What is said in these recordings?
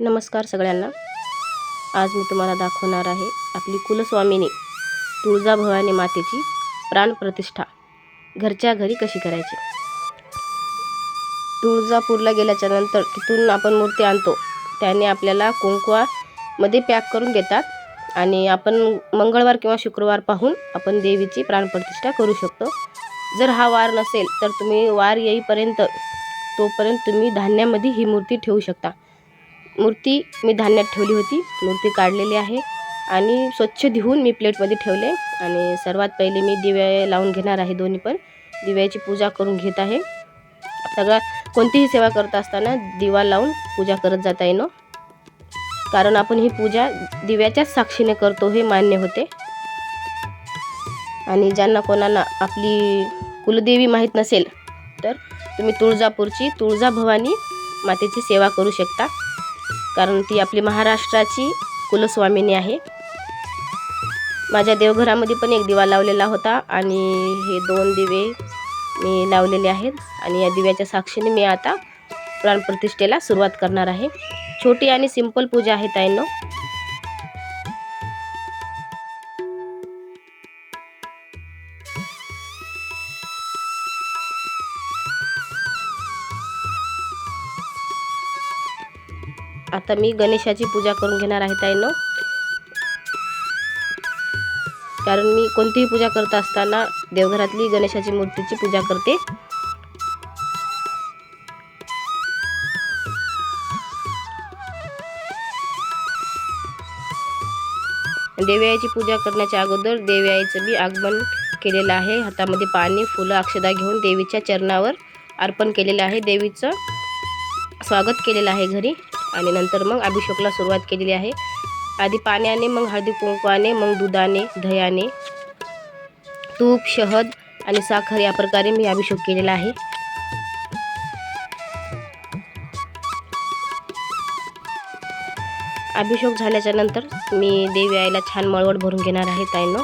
नमस्कार सगळ्यांना. आज मी तुम्हाला दाखवणार आहे आपली कुलस्वामिनी तुळजाभवानी मातेची प्राणप्रतिष्ठा. घरच्या घरी कशी करायची? तुळजापूरला गेल्याच्यानंतर तिथून आपण मूर्ती आणतो. त्याने आपल्याला कुंकवामध्ये पॅक करून देतात आणि आपण मंगळवार किंवा शुक्रवार पाहून आपण देवीची प्राणप्रतिष्ठा करू शकतो. जर हा वार नसेल तर तुम्ही वार येईपर्यंत तोपर्यंत तुम्ही धान्यामध्ये ही मूर्ती ठेवू शकता. मूर्ती मी धान्यात ठेवली होती. मूर्ती काढलेली आहे. आणि स्वच्छ धुवून मी प्लेटमध्ये ठेवले. आणि सर्वात पहिले मी दिवे लावून घेणार आहे दोन्ही पण. दिव्याची पूजा करून घेत आहे. सगळ्या कोणतीही सेवा करत असताना दिवा लावून पूजा करत जाता येणं. कारण आपण ही पूजा दिव्याच्याच साक्षीने करतो हे मान्य होते. आणि ज्यांना कोणाला आपली कुलदेवी माहीत नसेल तर तुम्ही तुळजापूरची तुळजाभवानी मातेची सेवा करू शकता. कारण ती आपली महाराष्ट्राची कुलस्वामिनी आहे. माझ्या देवघरामध्ये पण एक दिवा लावलेला होता आणि हे दोन दिवे मी लावलेले आहेत आणि या दिव्याच्या साक्षीने मी आता प्राणप्रतिष्ठेला सुरुवात करणार आहे. छोटी आणि सिंपल पूजा आहे ताईंनो. आता मी गणेशाची पूजा करून घेणार आहे ताईनं. कारण मी कोणतीही पूजा करत असताना देवघरातली गणेशाची मूर्तीची पूजा करते. देवयाची पूजा करण्याच्या अगोदर देवयाईचं बी आगमन केलेलं आहे. हातामध्ये पाणी फुलं अक्षदा घेऊन देवीच्या चरणावर अर्पण केलेलं आहे. देवीचं स्वागत केलेलं आहे घरी. आणि नंतर मग अभिषेकला सुरुवात केलेली आहे. आधी पाण्याने मग हळदी कुंकवाने मग दुधाने दह्याने तूप शहद आणि साखर या प्रकारे मी अभिषेक केलेला आहे. अभिषेक झाल्याच्यानंतर मी देवी आईला छान मळवट भरून घेणार आहे ताईनं.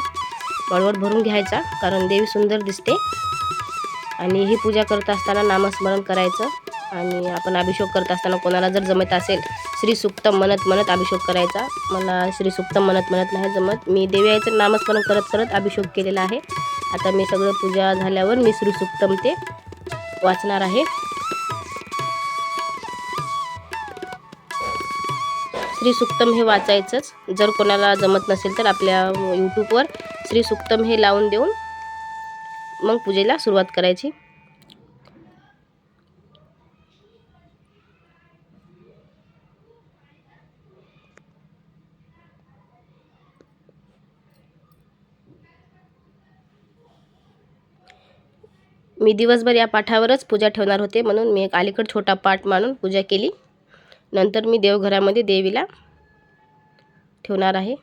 मळवट भरून घ्यायचा कारण देवी सुंदर दिसते. आणि ही पूजा करत असताना नामस्मरण करायचं. आणि आपण अभिषेक करत असताना कोणाला जर जमत असेल श्री सुक्तम म्हणत म्हणत अभिषेक करायचा. मला श्री सुक्तम म्हणत म्हणत नाही जमत. मी देवी आईचं नामस्मरण करत करत अभिषेक केलेला आहे. आता मी सगळं पूजा झाल्यावर मी श्री सुक्तम ते वाचणार आहे. श्री सुक्तम हे वाचायचंच. जर कोणाला जमत नसेल तर आपल्या यूट्यूबवर श्री सुक्तम हे लावून देऊन मग पूजेला सुरुवात करायची. मी दिवसभर या पाठावरच पूजा ठेवणार होते म्हणून मी एक अलीकड छोटा पाठ मानून पूजा केली. नंतर मी देवघरामध्ये देवीला ठेवणार आहे.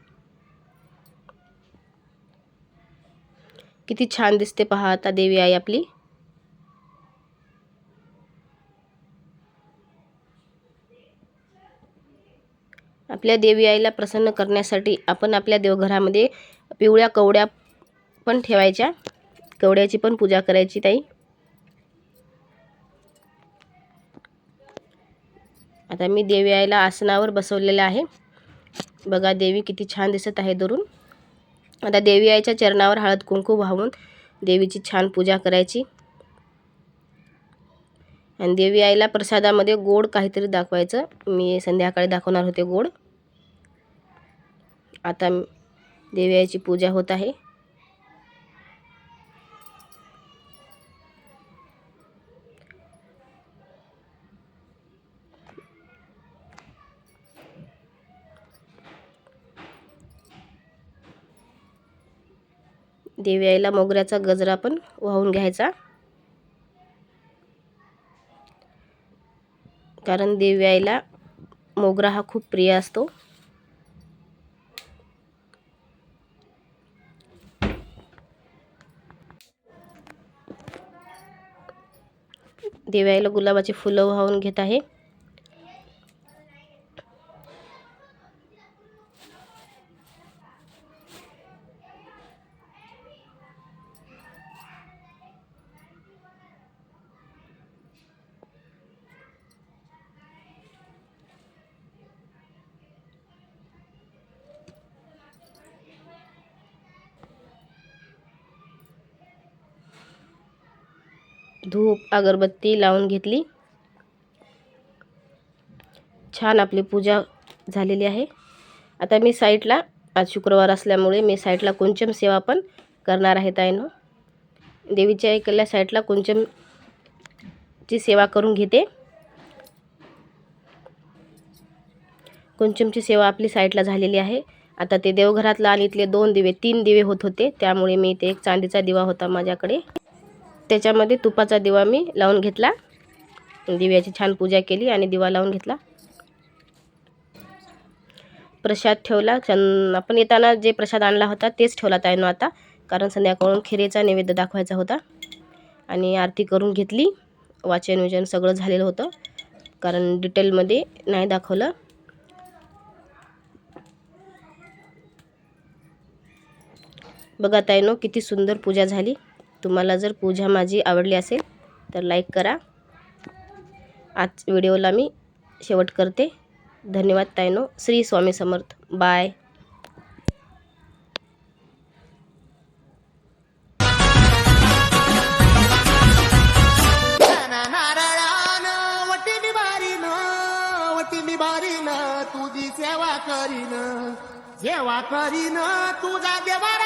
किती छान दिसते पहा आता देवी आई आपली. आपल्या देवी आईला प्रसन्न करण्यासाठी आपण आपल्या देवघरामध्ये पिवळ्या कवड्या पण ठेवायच्या. कवड्याची पण पूजा करायची ताई. आता मी देवी आईला आसनावर बसवलेलं आहे. बघा देवी किती छान दिसत आहे दुरून. आता देवी आईच्या चरणावर हळद कुंकू वाहून देवीची छान पूजा करायची. आणि देवी आईला प्रसादामध्ये गोड काहीतरी दाखवायचं. मी संध्याकाळी दाखवणार होते गोड. आता देवी आईची पूजा होत आहे. देवी आईला मोगऱ्याचा गजरा पण वाहून घ्यायचा. कारण देवी आईला मोगरा हा खूप प्रिय असतो. देवी आईला गुलाबाची फुलं वाहून घेत आहे. धूप अगरबत्ती लावून घेतली. छान आपली पूजा झालेली आहे. आता मी साईडला आज शुक्रवार असल्यामुळे मी साईडला कुंचम सेवा पण करणार आहे ताईनं. देवीच्या इकडल्या साईडला कुंचमची सेवा करून घेते. कुंचमची सेवा आपली साईडला झालेली आहे. आता ते देवघरातला आणि इथले दोन दिवे तीन दिवे होत होते. त्यामुळे मी इथे एक चांदीचा दिवा होता माझ्याकडे. त्याच्यामध्ये तुपाचा दिवा मी लावून घेतला. दिव्याची छान पूजा केली आणि दिवा लावून घेतला. प्रसाद ठेवला. छान आपण येताना जे प्रसाद आणला होता तेच ठेवला ताईनं आता. कारण संध्याकाळून खिरेचा नैवेद्य दाखवायचा होता. आणि आरती करून घेतली. वाचन विचन सगळं झालेलं होतं. कारण डिटेलमध्ये नाही दाखवलं. बघा ताईनो किती सुंदर पूजा झाली. तुम्हाला जर पूजा माझी आवडली असेल तर लाईक करा. आज व्हिडिओला मी शेवट करते. धन्यवाद ताईनो. श्री स्वामी समर्थ. बाय सेवा करीन. सेवा करीन. तुझा देवारा